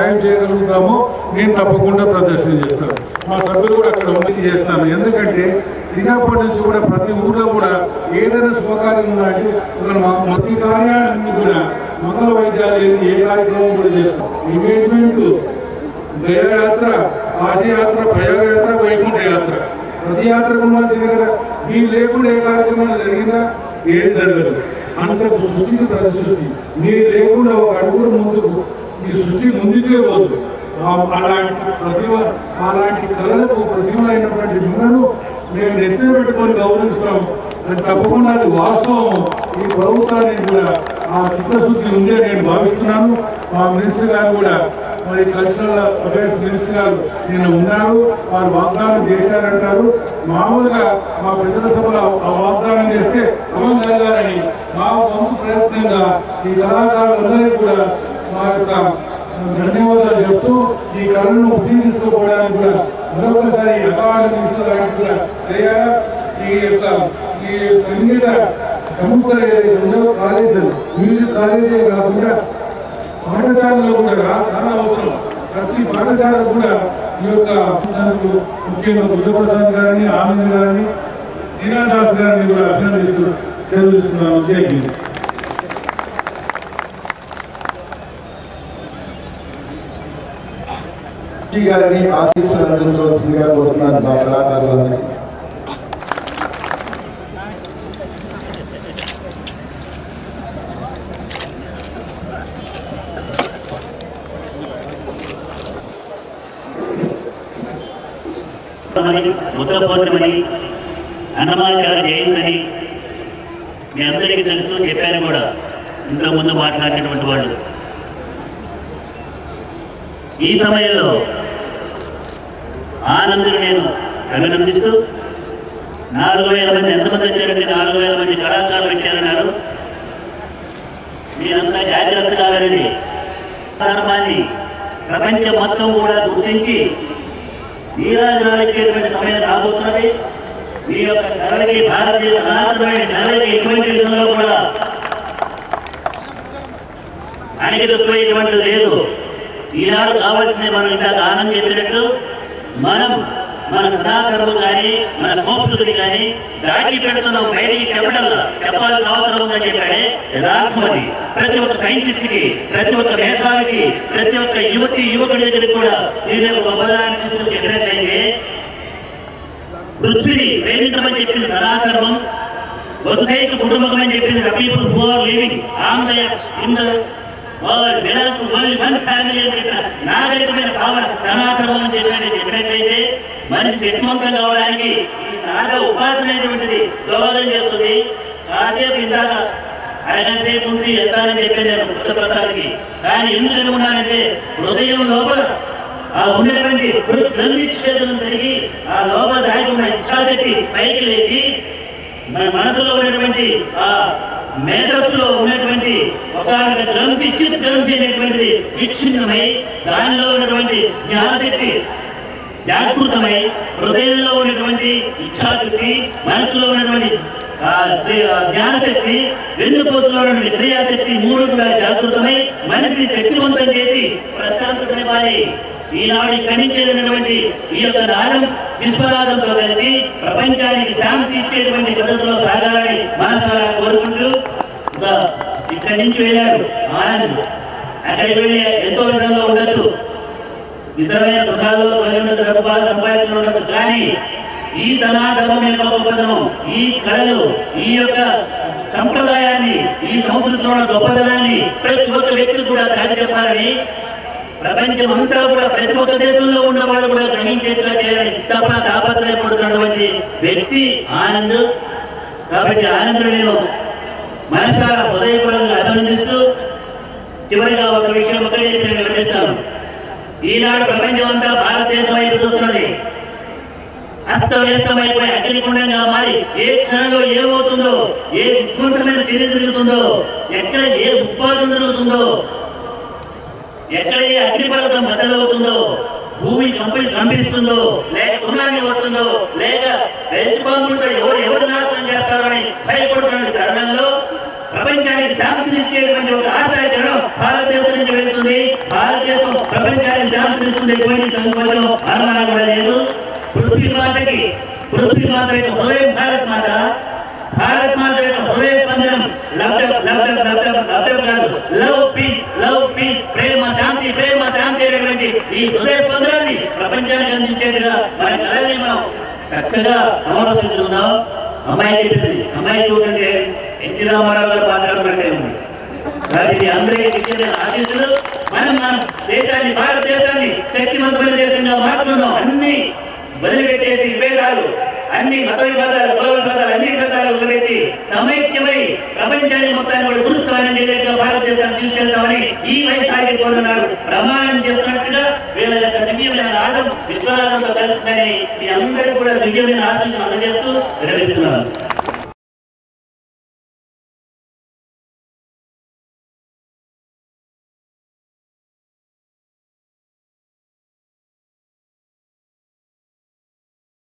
సాయం చేయగలుగుతామో నేను తప్పకుండా ప్రదర్శన చేస్తాను. మా సభ్యులు కూడా అక్కడ ఉంచి చేస్తాను. ఎందుకంటే చిన్నప్పటి నుంచి కూడా ప్రతి ఊర్లో కూడా ఏదైనా శుభకార్యం ఉందంటే మా ప్రతి కార్యాలన్నీ కూడా మంగళ వైద్యాలు లేని ఏ కార్యక్రమం కూడా చేస్తాం. ఎంగేజ్మెంట్ దయాయాత్ర కాశీయాత్ర ప్రయాగయాత్ర వైకుంఠ యాత్ర ప్రతి యాత్ర ఉండాల్సింది కదా. మీరు లేకుండా ఏ కార్యక్రమం జరిగిందా? ఏది జరగదు. అంత సృష్టికి ప్రతి సృష్టి మీరు లేకుండా ఒక అడుగుడు ముందుకు ఈ సృష్టి ముందుకే పోదు ఆ- అలాంటి ప్రతిభ అలాంటి కళలకు ప్రతిభలైనటువంటి మిమ్మల్ని మేము నెత్తిన పెట్టుకొని గౌరవిస్తాం అది తప్పకుండా అది వాస్తవం. ఈ ప్రభుత్వానికి కూడా ఆ చిత్తశుద్ధి ఉంది నేను భావిస్తున్నాను. మా మినిస్టర్ గారు కూడా మరి కల్చరల్ అఫైర్స్ మినిస్టర్ గారు నిన్న ఉన్నారు. వారు వాగ్దానం చేశారంటారు. మామూలుగా మా పెద్దల సభలో ఆ వాగ్దానం చేస్తే అమలు జరగాలని మా వంతు ప్రయత్నంగా ఈ కళాకారులందరికీ కూడా మా యొక్క ధన్యవాదాలు చెప్తూ ఈ కళను ఉపయోగించుకోవడానికి కూడా మరొకసారి అకార్డు మినిస్టర్ కూడా ఈ యొక్క ఈ సంగీత సంస్థలు ఏదైతే ఉందో కాలేజీలు మ్యూజిక్ కాలేజీ కాకుండా పాఠశాలలో కూడా చాలా అవసరం. ప్రతి పాఠశాల కూడా ఈ యొక్క ముఖ్యంగా బుద్ధప్రసాద్ గారిని ఆనంద్ గారిని దీనాదాస్ గారిని కూడా అభినందిస్తూ సెలవిస్తున్నాను జై హింద్ గారిని ఆశీస్సులు అందించవలసిందిగా కోరుతున్నాను మా కళాకారులందరికీ. బుద్ధ పౌర్ణమని అన్నమాచార జయంతిని మీ అందరికీ తెలుసు చెప్పాను కూడా. ఇంతకు ముందు మాట్లాడినటువంటి వాళ్ళు. ఈ సమయంలో ఆనందుని నేను అభినందిస్తూ నాలుగు వేల మంది ఎంతమంది వచ్చారండి? నాలుగు వేల మంది కళాకారులు వచ్చారన్నారు. మీరంతా జాగ్రత్త కావాలండి ప్రారంభాన్ని ప్రపంచం మొత్తం కూడా గుర్తించి నీరాజనాలకేటువంటి సమయం రాబోతున్నది. మీ యొక్క ధరలకి భారతీయ సనాతనమైన ధరలకి ఎటువంటి విధంలో కూడా అణిగిపోయేటువంటిది లేదు. ఈనాడు కావాల్సింది మనం ఇంకా దానం చెప్పినట్టు మనం మన సనాతనం కానీ మన సంస్కృతిని కానీ దాచి పెడుతున్నాం బయటికి చెప్పడంలా చెప్పాల్సిన అవసరం ఉందని చెప్పాడే యథార్థం ప్రతి ఒక్క సైంటిస్ట్కి ప్రతి ఒక్క మేధావికి ప్రతి ఒక్క యువతి యువకుడి దగ్గరికి కూడా దీని యొక్క గొప్పదాన్ని తీసుకుని చెప్పినట్లయితే పృథ్వీని ప్రేమించమని చెప్పిన సనాతనం వసుధైక కుటుంబం అని చెప్పింది the people who are living. On the in the world belong only one family అని చెప్పిన నాగరికమైన భావన సనాతనం అని చెప్పినట్టు చెప్పినట్లయితే మనిషి శక్తివంతం కావడానికి నాగ ఉపాసన అనేటువంటిది దోహదం చేస్తుంది. కాసేపు ఇందాక అరగంట ఉండి వెళ్తానని చెప్పాను నేను పుస్తకానికి కానీ ఎందుకు అనుకున్నానంటే హృదయం లోపల ఆ ఉన్నటువంటి గ్రంథిక్షేదం జరిగి ఆ లోపల దాగి ఉన్న ఇచ్చాశక్తి పైకి లేచి మన మనసులో ఉన్నటువంటి ఆ మేధస్సులో ఉన్నటువంటి ఒక గ్రంథి చిత్ గ్రంథి అనేటువంటిది విచ్ఛిన్నమై దానిలో ఉన్నటువంటి జ్ఞానశక్తి జాగృతమై హృదయంలో ఉన్నటువంటి ఇచ్ఛాశక్తి మనసులో ఉన్నటువంటి ఆ దే- ఆ జ్ఞానశక్తి వెన్నుపోతులో ఉన్నటువంటి క్రియాశక్తి మూడు కూడా జాగృతమై మనిషిని శక్తివంతం చేసి ప్రశాంతమైపాలి ఈనాడు ఖండించేటటువంటి ఈ యొక్క నాదం విశ్వనాథంతో కలిసి ప్రపంచానికి శాంతి ఇచ్చేటువంటి పద్ధతిలో సాగాలని మనసారా కోరుకుంటూ ఇక్కడి నుంచి వెళ్ళారు ఆనంద్ అక్కడికి వెళ్ళి ఎంతో విధంగా ఉండొచ్చు. ఇతరమైన సుఖాలు కలిగిన డబ్బు సంపాదించడం ఉండదు కానీ ఈ ధనాధర్మం యొక్క గొప్పతనం ఈ కళలు ఈ యొక్క సంప్రదాయాన్ని ఈ సంస్కృతిలో ఉన్న గొప్పతనాన్ని ప్రతి ఒక్క వ్యక్తి కూడా దాటి చెప్పాలని ప్రపంచం అంతా కూడా ప్రతి ఒక్క దేశంలో ఉన్న వాళ్ళు కూడా గ్రహించేట్లా చేయాలని తప్ప తాపత్రయపడుతున్నటువంటి వ్యక్తి ఆనంద్. కాబట్టి ఆనంద్ నేను మనసారా హృదయపూర్వకంగా అభినందిస్తూ చివరిగా ఒక విషయం ఒకటే నేను వివరిస్తాను. ఈనాడు ప్రపంచం అంతా భారతదేశం వైపు చూస్తున్నది. అస్తవ్యస్తమైపోయి అగ్నిగుండంగా మారి ఏ క్షణంలో ఏమవుతుందో ఏ విధ్వంసమైన తీరు జరుగుతుందో ఎక్కడ ఏ ఉత్పాదన జరుగుతుందో ఎక్కడైతే అగ్నిపర్వతం బద్దలవుతుందో భూమి కంపి కంపిస్తుందో లేక సునామీ వస్తుందో లేక రైతు బాంబులపై ఎవరు ఎవరు నాశనం చేస్తారని భయపడుతున్న తరుణంలో ప్రపంచానికి శాంతి ఇచ్చేటువంటి ఒక ఆశాచరణం భారతదేశం నుంచి వెళ్తుంది. భారతదేశం ప్రపంచానికి శాంతి ఇస్తుంది ఎటువంటి సంకోచం అనుమానం కూడా లేదు. పృథ్వీ మాతకి పృథ్వీ మాత యొక్క హృదయం భారత్ మాత. ఈ హృదయ స్పందనాన్ని ప్రపంచానికి అందించేట్టుగా మన కళని మనం చక్కగా సమర్పిస్తున్నాం అమ్మాయి చెప్పింది అమ్మాయి చూడండి ఎన్టీ రామారావు గారు మాట్లాడుతున్నట్టే ఉంది. కాబట్టి అందరికీ ఇచ్చిన ఆశీస్సులు. మనం మన దేశాన్ని భారతదేశాన్ని శక్తివంతమైన దేశంగా మారుతున్నాం అన్ని వదిలిపెట్టేసి విభేదాలు అన్ని మత విభేదాలు కుల విభేదాలు అన్ని విభేదాలు వదిలిపెట్టి సమైక్యమై ప్రపంచాన్ని మొత్తాన్ని కూడా గురుత్వమైన భారతదేశాన్ని తీసుకెళ్తామని ఈ వైశాఖి కోరుతున్నాడు ప్రమాణం చేస్తున్నట్టుగా వీళ్ళ యొక్క దివ్యమైన ఆదం విశ్వనాథంతో కలుస్తుందని మీ అందరూ అందజేస్తూ విరమిస్తున్నాను.